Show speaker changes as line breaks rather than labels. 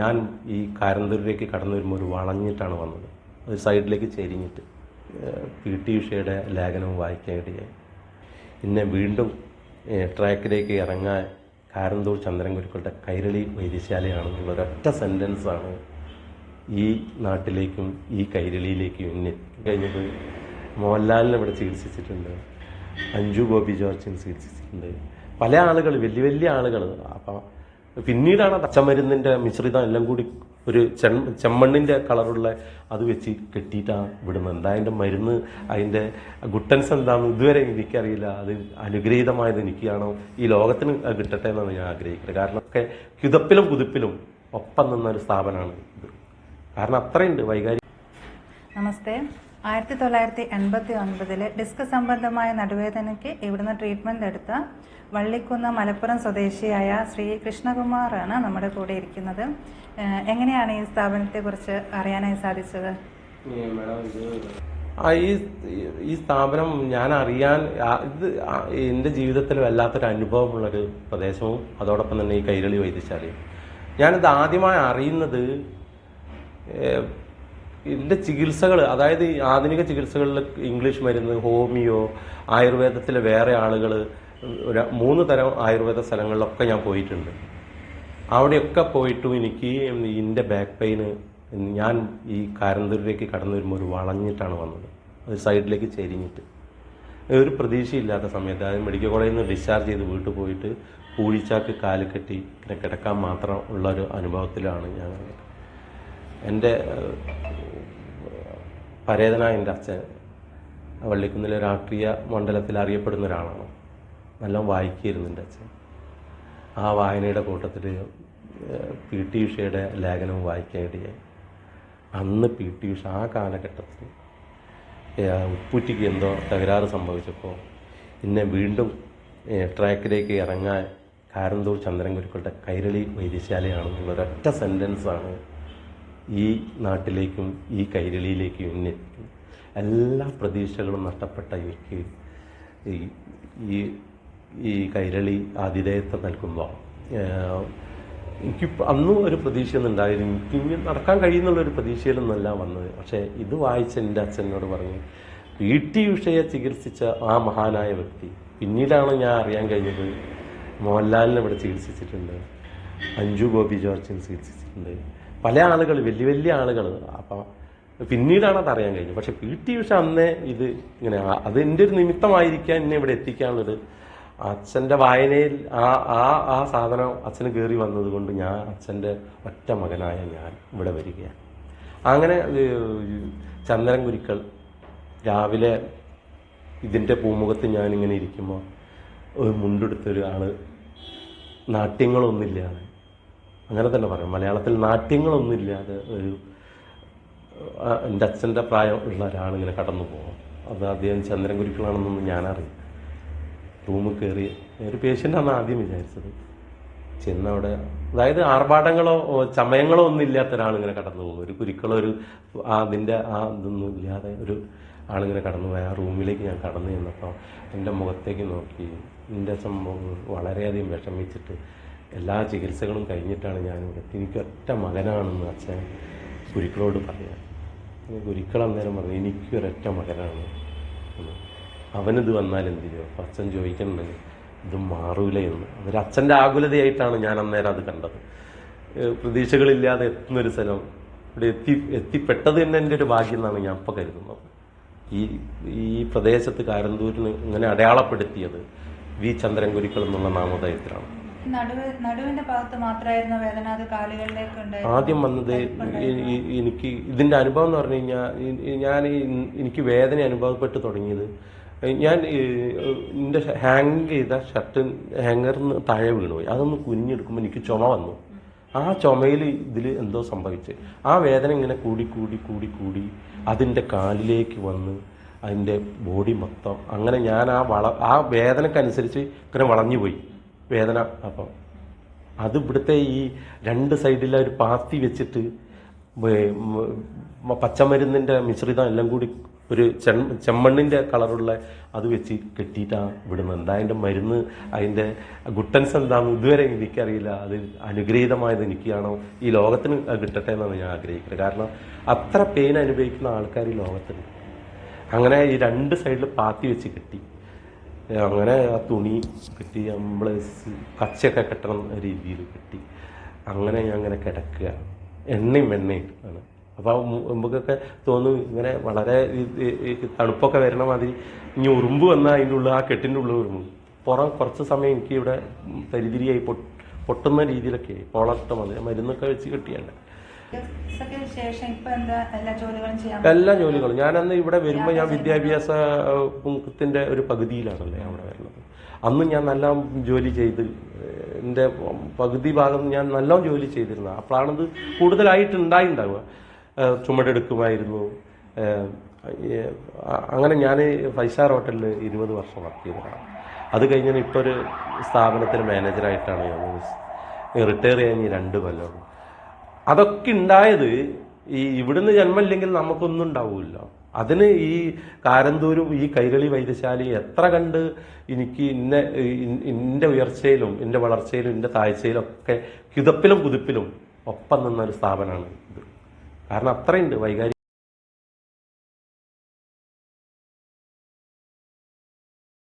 ഞാൻ ഈ കാരന്തൂരിലേക്ക് കടന്നു വരുമ്പോൾ ഒരു വളഞ്ഞിട്ടാണ് വന്നത്. ഒരു സൈഡിലേക്ക് ചെരിഞ്ഞിട്ട് പി. ടി. ഉഷയുടെ ലേഖനവും വായിക്കാനിടയായി പിന്നെ വീണ്ടും ട്രാക്കിലേക്ക് ഇറങ്ങാൻ കാരന്തൂർ ചന്ദ്രൻ ഗുരുക്കളുടെ കൈരളി വൈദ്യശാലയാണ് എന്നുള്ള ഒരൊറ്റ സെന്റൻസാണ് ഈ നാട്ടിലേക്കും ഈ കൈരളിയിലേക്കും എന്നെ കഴിഞ്ഞത്. മോഹൻലാലിനെ ഇവിടെ ചികിത്സിച്ചിട്ടുണ്ട് അഞ്ജു ഗോപി ജോർജിന് ചികിത്സിച്ചിട്ടുണ്ട്. പല ആളുകൾ വലിയ വലിയ ആളുകൾ. അപ്പം പിന്നീടാണ് പച്ചമരുന്നിന്റെ മിശ്രിതം എല്ലാം കൂടി ഒരു ചെമ്മണ്ണിന്റെ ചെമ്മണ്ണിന്റെ കളറുള്ള അത് വെച്ച് കെട്ടിയിട്ടാണ് വിടുന്നത്. എന്താ അതിന്റെ മരുന്ന് അതിന്റെ ഗുട്ടൻസ് എന്താണെന്ന് ഇതുവരെ എനിക്കറിയില്ല. അത് അനുഗ്രഹീതമായത് എനിക്കാണോ? ഈ ലോകത്തിന് കിട്ടട്ടെ എന്നാണ് ഞാൻ ആഗ്രഹിക്കുന്നത്. കാരണം ഒക്കെ കിതപ്പിലും കുതിപ്പിലും ഒപ്പം നിന്ന ഒരു സ്ഥാപനമാണ് ഇത്. കാരണം അത്രയുണ്ട് വൈകാരിക
നമസ്തേ. ആയിരത്തി തൊള്ളായിരത്തി എൺപത്തി ഒൻപതിൽ ഡിസ്ക് സംബന്ധമായ നടുവേദനയ്ക്ക് ഇവിടുന്ന് ട്രീറ്റ്മെന്റ് എടുത്ത വള്ളിക്കുന്ന് മലപ്പുറം സ്വദേശിയായ ശ്രീ കൃഷ്ണകുമാറാണ് നമ്മുടെ കൂടെ ഇരിക്കുന്നത്. എങ്ങനെയാണ് ഈ സ്ഥാപനത്തെക്കുറിച്ച് അറിയാനായി സാധിച്ചത്?
ആ ഈ ഈ സ്ഥാപനം ഞാൻ അറിയാൻ ഇത് എന്റെ ജീവിതത്തിൽ വല്ലാത്തൊരു അനുഭവമുള്ളൊരു പ്രദേശവും അതോടൊപ്പം തന്നെ ഈ കൈരളി വൈദ്യശാലയും. ഞാനിത് ആദ്യമായി അറിയുന്നത് ഇതിന്റെ ചികിത്സകൾ അതായത് ആധുനിക ചികിത്സകളിൽ ഇംഗ്ലീഷ് മരുന്ന് ഹോമിയോ ആയുർവേദത്തിലെ വേറെ ആളുകൾ ഒരു മൂന്ന് തരം ആയുർവേദ സ്ഥലങ്ങളിലൊക്കെ ഞാൻ പോയിട്ടുണ്ട്. അവിടെയൊക്കെ പോയിട്ടും എനിക്ക് ഇതിന്റെ ബാക്ക് പെയിന് ഞാൻ ഈ കാരന്തൂരിലേക്ക് കടന്നു വരുമ്പോൾ ഒരു വളഞ്ഞിട്ടാണ് വന്നത്. ഒരു സൈഡിലേക്ക് ചെരിഞ്ഞിട്ട്. ഒരു പ്രതീക്ഷയില്ലാത്ത സമയത്ത് അതായത് മെഡിക്കൽ കോളേജിൽ നിന്ന് ഡിസ്ചാർജ് ചെയ്ത് വീട്ടിൽ പോയിട്ട് പൂഴിച്ചാക്ക് കാൽ കെട്ടി കിടക്കാൻ മാത്രം ഉള്ള ഒരു അനുഭവത്തിലാണ് ഞാൻ എന്റെ പരേതനായ എന്റെ അച്ഛൻ വള്ളിക്കുന്നിലെ രാഷ്ട്രീയ മണ്ഡലത്തിൽ അറിയപ്പെടുന്ന ഒരാളാണ്. നല്ല വായിക്കുകയായിരുന്നു എന്റെ അച്ഛൻ. ആ വായനയുടെ കൂട്ടത്തിൽ പി. ടി. ഉഷയുടെ ലേഖനവും വായിക്കാനിടയായി. അന്ന് പി. ടി. ഉഷ ആ കാലഘട്ടത്തിൽ ഉപ്പുറ്റിക്ക് എന്തോ തകരാറ് സംഭവിച്ചപ്പോൾ എന്നെ വീണ്ടും ട്രാക്കിലേക്ക് ഇറങ്ങാൻ കാരന്തൂർ ചന്ദ്രൻ ഗുരുക്കളുടെ കൈരളി വൈദ്യശാലയാണെന്നുള്ളൊരൊറ്റ സെന്റൻസാണ് ഈ നാട്ടിലേക്കും ഈ കൈരളിയിലേക്കും എത്തിക്കുന്നത്. എല്ലാ പ്രതീക്ഷകളും നഷ്ടപ്പെട്ട ഇവർക്ക് ഈ ഈ കൈരളി ആതിഥേയത്വം നൽകുമ്പോൾ എനിക്ക് അന്നും ഒരു പ്രതീക്ഷയൊന്നും ഉണ്ടായിരുന്നു എനിക്ക് ഇനി നടക്കാൻ കഴിയുന്നുള്ളൊരു പ്രതീക്ഷയിലൊന്നല്ല വന്നത്. പക്ഷേ ഇത് വായിച്ച എന്റെ അച്ഛനോട് പറഞ്ഞു പി ടി ഉഷയെ ചികിത്സിച്ച ആ മഹാനായ വ്യക്തി പിന്നീടാണ് ഞാൻ അറിയാൻ കഴിഞ്ഞത്? മോഹൻലാലിനെ ഇവിടെ ചികിത്സിച്ചിട്ടുണ്ട് അഞ്ജു ഗോപി ജോർജിനെ ചികിത്സിച്ചിട്ടുണ്ട് പല ആളുകൾ വലിയ വലിയ ആളുകൾ. അപ്പോൾ പിന്നീടാണ് അത് അറിയാൻ കഴിഞ്ഞത്. പക്ഷെ പി ടി ഉഷ അന്നേ ഇത് ഇങ്ങനെ അത് എന്റെ ഒരു നിമിത്തമായിരിക്കാൻ എന്നെ ഇവിടെ എത്തിക്കാനുള്ളത് അച്ഛന്റെ വായനയിൽ ആ ആ ആ സാധനം അച്ഛന് കയറി വന്നത് കൊണ്ട് ഞാൻ അച്ഛന്റെ ഒറ്റ മകനായ ഞാൻ ഇവിടെ വരികയാണ്. അങ്ങനെ ചന്ദ്രൻ കുരിക്കൾ രാവിലെ ഇതിന്റെ പൂമുഖത്ത് ഞാനിങ്ങനെ ഇരിക്കുമ്പോൾ ഒരു മുണ്ടെടുത്തൊരു ആൾ അങ്ങനെ തന്നെ പറയാം. മലയാളത്തിൽ നാട്യങ്ങളൊന്നുമില്ലാതെ ഒരു എന്റെ അച്ഛന്റെ പ്രായം ഉള്ള ഒരാളിങ്ങനെ കടന്നു പോകും. അത് അദ്ദേഹം ചന്ദ്രൻ കുരിക്കളാണെന്നൊന്നും ഞാനറിയില്ല. റൂമിൽ കയറി ഒരു പേഷ്യന്റാണ് ആദ്യം വിചാരിച്ചത്. ചെന്ന് അവിടെ അതായത് ആർഭാടങ്ങളോ ചമയങ്ങളോ ഒന്നും ഇല്ലാത്ത ഒരാളിങ്ങനെ കടന്നു പോകും. ഒരു കുരുക്കളോ ഒരു അതിന്റെ ആ ഇതൊന്നും ഇല്ലാതെ ഒരു ആളിങ്ങനെ കടന്നു പോയി. ആ റൂമിലേക്ക് ഞാൻ കടന്നു ചെന്നപ്പോൾ എന്റെ മുഖത്തേക്ക് നോക്കി. എന്റെ സംഭവം വളരെയധികം വിഷമിച്ചിട്ട് എല്ലാ ചികിത്സകളും കഴിഞ്ഞിട്ടാണ് എത്തി. എനിക്ക് ഒറ്റ മകനാണെന്ന് അച്ഛൻ ഗുരുക്കളോട് പറയാം ഗുരുക്കൾ അന്നേരം പറഞ്ഞു എനിക്കൊരൊറ്റ മകനാണ്. അവനിത് വന്നാൽ എന്ത് ചെയ്യും? അപ്പം അച്ഛൻ ചോദിക്കണമെന്ന് ഇത് മാറൂല? എന്ന്. അതൊരു അച്ഛന്റെ ആകുലതയായിട്ടാണ് ഞാൻ അന്നേരം അത് കണ്ടത്. പ്രതീക്ഷകളില്ലാതെ എത്തുന്നൊരു സ്ഥലം ഇവിടെ എത്തി എത്തിപ്പെട്ടത് തന്നെ എന്റെ ഒരു ഭാഗ്യം എന്നാണ് ഞാൻ ഇപ്പോൾ കരുതുന്നത്. ഈ ഈ പ്രദേശത്ത് കാരന്തൂരിന് ഇങ്ങനെ അടയാളപ്പെടുത്തിയത് വി ചന്ദ്രൻ ഗുരുക്കൾ എന്നുള്ള നാമധേയത്തിലാണ്.
നടുവ് നടുവിന്റെ ഭാഗത്ത് മാത്രമായിരുന്നു വേദന അത് കാലുകളിലേക്ക്
ആദ്യം വന്നത് എനിക്ക് ഇതിന്റെ അനുഭവം എന്ന് പറഞ്ഞു കഴിഞ്ഞാൽ ഞാൻ എനിക്ക് വേദന അനുഭവപ്പെട്ട് തുടങ്ങിയത്. ഞാൻ എന്റെ ഹാങ് ചെയ്ത ഷർട്ട് ഹാങ്ങറിന് താഴെ വീണുപോയി. അതൊന്ന് കുനിഞ്ഞെടുക്കുമ്പോൾ എനിക്ക് ചുമ വന്നു. ആ ചുമയിൽ ഇതിൽ എന്തോ സംഭവിച്ച്. ആ വേദന ഇങ്ങനെ കൂടി കൂടി കൂടി കൂടി അതിന്റെ കാലിലേക്ക് വന്ന് അതിന്റെ ബോഡി മൊത്തം അങ്ങനെ ഞാൻ ആ വള ആ വേദനക്കനുസരിച്ച് ഇങ്ങനെ വളഞ്ഞു പോയി വേദന. അപ്പം അത് ഇവിടുത്തെ ഈ രണ്ട് സൈഡിലെ ഒരു പാത്തി വെച്ചിട്ട് പച്ചമരുന്നിന്റെ മിശ്രിതം എല്ലാം കൂടി ഒരു ചെ ചെമ്മണ്ണിന്റെ കളറുള്ള അത് വെച്ച് കെട്ടിയിട്ടാണ് വിടുന്നത് എന്താ അതിന്റെ മരുന്ന് അതിന്റെ ഗുട്ടൻസ് എന്താണെന്ന് ഇതുവരെ എനിക്കറിയില്ല. അത് അനുഗ്രഹീതമായത് എനിക്കാണോ? ഈ ലോകത്തിന് കിട്ടട്ടെ എന്നാണ് ഞാൻ ആഗ്രഹിക്കുന്നത്. കാരണം അത്ര പെയിൻ അനുഭവിക്കുന്ന ആൾക്കാർ ഈ ലോകത്തിൽ അങ്ങനെ ഈ രണ്ട് സൈഡിൽ പാത്തി വെച്ച് കെട്ടി. അങ്ങനെ ആ തുണി കെട്ടി നമ്മൾ കച്ചയൊക്കെ കെട്ടണം രീതിയിൽ കെട്ടി. അങ്ങനെ ഞാൻ അങ്ങനെ കിടക്കുക. എണ്ണയും വെണ്ണയും ആണ്. അപ്പോൾ മുമ്പൊക്കെ തോന്നും ഇങ്ങനെ വളരെ തണുപ്പൊക്കെ വരണ മാതിരി ഇനി ഉറുമ്പ് വന്നാൽ അതിന്റെ ഉള്ളിൽ ആ കെട്ടിന്റെ ഉള്ളിൽ ഉറുമ്പ്. പുറം കുറച്ച് സമയം എനിക്ക് ഇവിടെ തരിതിരിയായി പൊട്ടുന്ന രീതിയിലൊക്കെ പോളട്ട മതി മരുന്നൊക്കെ വെച്ച് കെട്ടിയല്ല
എല്ലാ ജോലികളും
ഞാനന്ന് ഇവിടെ വരുമ്പോൾ ഞാൻ വിദ്യാഭ്യാസ ത്തിന്റെ ഒരു പകുതിയിലാണല്ലേ അവിടെ വരുന്നത്. അന്ന് ഞാൻ നല്ല ജോലി ചെയ്ത് എന്റെ പകുതി ഭാഗം ഞാൻ നല്ല ജോലി ചെയ്തിരുന്നത് അപ്പോഴാണത് കൂടുതലായിട്ട് ഉണ്ടായിണ്ടാവുക ചുമടെടുക്കുമായിരുന്നു. അങ്ങനെ ഞാൻ ഫൈവ് സ്റ്റാർ ഹോട്ടലിൽ ഇരുപത് വർഷം വർക്ക് ചെയ്തതാണ്. അത് കഴിഞ്ഞാൽ ഇപ്പോൾ ഒരു സ്ഥാപനത്തിൽ മാനേജറായിട്ടാണ് ഞാൻ റിട്ടയർ ചെയ്യാൻ ഈ രണ്ട് കൊല്ലമാണ് അതൊക്കെ ഉണ്ടായത് ഈ ഇവിടുന്ന് ജന്മമില്ലെങ്കിൽ നമുക്കൊന്നും ഉണ്ടാവില്ല അതിന് ഈ കാരന്തൂരും ഈ കൈരളി വൈദ്യശാലയും എത്ര കണ്ട് എനിക്ക് ഇന്ന എന്റെ ഉയർച്ചയിലും ഇന്റെ വളർച്ചയിലും ഇന്റെ താഴ്ചയിലും ഒക്കെ കിതപ്പിലും കുതിപ്പിലും ഒപ്പം നിന്ന ഒരു സ്ഥാപനമാണ് ഇത്. കാരണം അത്രയുണ്ട് വൈകാരിക